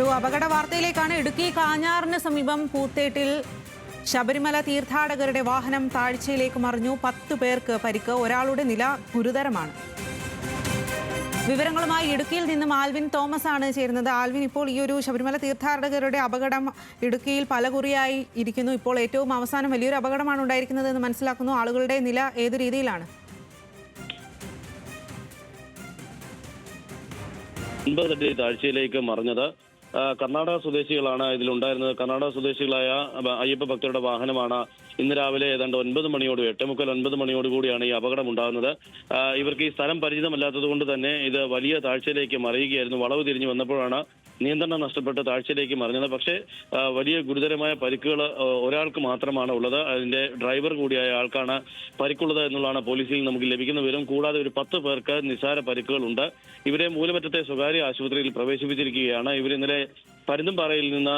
ഒരു അപകട വാർത്തയിലേക്കാണ് ഇടുക്കി കാഞ്ഞാറിന് സമീപം പൂത്തേട്ടിൽ ശബരിമല തീർത്ഥാടകരുടെ വാഹനം താഴ്ചയിലേക്ക് മറിഞ്ഞു. പത്ത് പേർക്ക് പരിക്ക് ഒരാളുടെ നില ഗുരുതരമാണ്. വിവരങ്ങളുമായി ഇടുക്കിയിൽ നിന്നും ആൽവിൻ തോമസ് ആണ് ചേരുന്നത്. ആൽവിൻ ഇപ്പോൾ ഈ ഒരു ശബരിമല തീർത്ഥാടകരുടെ അപകടം ഇടുക്കിയിൽ പലകുറിയായി ഇരിക്കുന്നു. ഇപ്പോൾ ഏറ്റവും അവസാനം വലിയൊരു അപകടമാണ് ഉണ്ടായിരിക്കുന്നത് എന്ന് മനസ്സിലാക്കുന്നു. ആളുകളുടെ നില ഏത് രീതിയിലാണ്? ഒൻപത് താഴ്ചയിലേക്ക് മറിഞ്ഞത്. കർണാടക സ്വദേശികളാണ് ഇതിലുണ്ടായിരുന്നത്. കർണാടക സ്വദേശികളായ അയ്യപ്പ ഭക്തരുടെ വാഹനമാണ് ഇന്ന് രാവിലെ ഏതാണ്ട് ഒൻപത് മണിയോട് എട്ട് മുക്കാൽ ഒൻപത് മണിയോട് കൂടിയാണ് ഈ അപകടം ഉണ്ടാകുന്നത് ഇവർക്ക് ഈ സ്ഥലം പരിചിതമല്ലാത്തത് കൊണ്ട് തന്നെ ഇത് വലിയ താഴ്ചയിലേക്ക് മറിയുകയായിരുന്നു. വളവ് തിരിഞ്ഞു വന്നപ്പോഴാണ് നിയന്ത്രണം നഷ്ടപ്പെട്ട് താഴ്ചയിലേക്ക് മറിഞ്ഞത്. പക്ഷേ വലിയ ഗുരുതരമായ പരിക്കുകൾ ഒരാൾക്ക് മാത്രമാണ് ഉള്ളത്. അതിന്റെ ഡ്രൈവർ കൂടിയായ ആൾക്കാണ് പരിക്കുള്ളത് എന്നുള്ളതാണ് പോലീസിൽ നമുക്ക് ലഭിക്കുന്ന വിവരം. കൂടാതെ ഒരു പത്ത് പേർക്ക് നിസ്സാര പരിക്കുകളുണ്ട്. ഇവരെ മൂലമറ്റത്തെ സ്വകാര്യ ആശുപത്രിയിൽ പ്രവേശിപ്പിച്ചിരിക്കുകയാണ്. ഇവരിന്നലെ പരുന്തുംപാറയിൽ നിന്ന്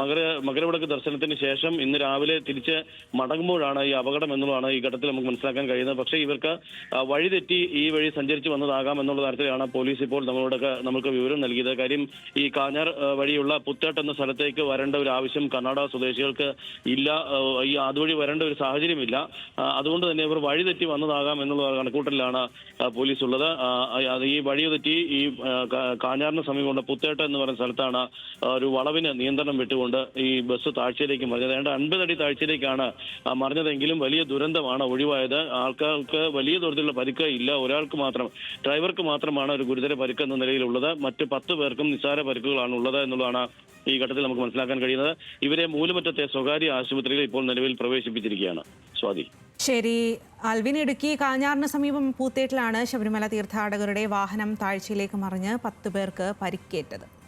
മകര മകരവിളക്ക് ദർശനത്തിന് ശേഷം ഇന്ന് രാവിലെ തിരിച്ച് മടങ്ങുമ്പോഴാണ് ഈ അപകടം എന്നുള്ളതാണ് ഈ ഘട്ടത്തിൽ നമുക്ക് മനസ്സിലാക്കാൻ കഴിയുന്നത്. പക്ഷേ ഇവർക്ക് വഴി വഴിതെറ്റി ഈ വഴി സഞ്ചരിച്ച് വന്നതാകാം എന്നുള്ള തരത്തിലാണ് പോലീസ് ഇപ്പോൾ നമ്മളോടൊക്കെ നമുക്ക് വിവരം നൽകിയത്. കാര്യം ഈ കാഞ്ഞാർ വഴിയുള്ള പുത്തേട്ട് എന്ന സ്ഥലത്തേക്ക് വരേണ്ട ഒരു ആവശ്യം കർണാടക സ്വദേശികൾക്ക് ഇല്ല. ഈ അതുവഴി വരേണ്ട ഒരു സാഹചര്യമില്ല അതുകൊണ്ട് തന്നെ ഇവർ വഴിതെറ്റി വന്നതാകാം എന്നുള്ള കണക്കൂട്ടലിലാണ് പോലീസ് ഉള്ളത്. ഈ വഴി തെറ്റി ഈ കാഞ്ഞാറിന് സമീപമുള്ള പുത്തേട്ട് എന്ന് പറയുന്ന സ്ഥലത്താണ് ആ, ഒരു വളവിന് നിയന്ത്രണം വിട്ടുകൊണ്ട് ഈ ബസ് താഴ്ചയിലേക്ക് മറിഞ്ഞത്. ഏതാണ്ട് അൻപത് അടി താഴ്ചയിലേക്കാണ് മറിഞ്ഞതെങ്കിലും വലിയ ദുരന്തമാണ് ഒഴിവായത്. ആൾക്കാർക്ക് വലിയ തോതിലുള്ള പരിക്ക് ഇല്ല. ഒരാൾക്ക് മാത്രം ഡ്രൈവർക്ക് മാത്രമാണ് ഒരു ഗുരുതര പരിക്ക് എന്ന നിലയിലുള്ളത്. മറ്റ് പത്ത് പേർക്കും നിസ്സാര പരിക്കുകളാണ് ഉള്ളത് എന്നുള്ളതാണ് ഈ ഘട്ടത്തിൽ നമുക്ക് മനസ്സിലാക്കാൻ കഴിയുന്നത്. ഇവരെ മൂലമറ്റത്തെ സ്വകാര്യ ആശുപത്രിയിൽ ഇപ്പോൾ നിലവിൽ പ്രവേശിപ്പിച്ചിരിക്കുകയാണ്. സ്വാതി. ശരി. അൽവിൻ ഇടുക്കി കാഞ്ഞാറിന് സമീപം പൂത്തേട്ടിലാണ് ശബരിമല തീർത്ഥാടകരുടെ വാഹനം താഴ്ചയിലേക്ക് മറിഞ്ഞ് പത്ത് പേർക്ക് പരിക്കേറ്റത്.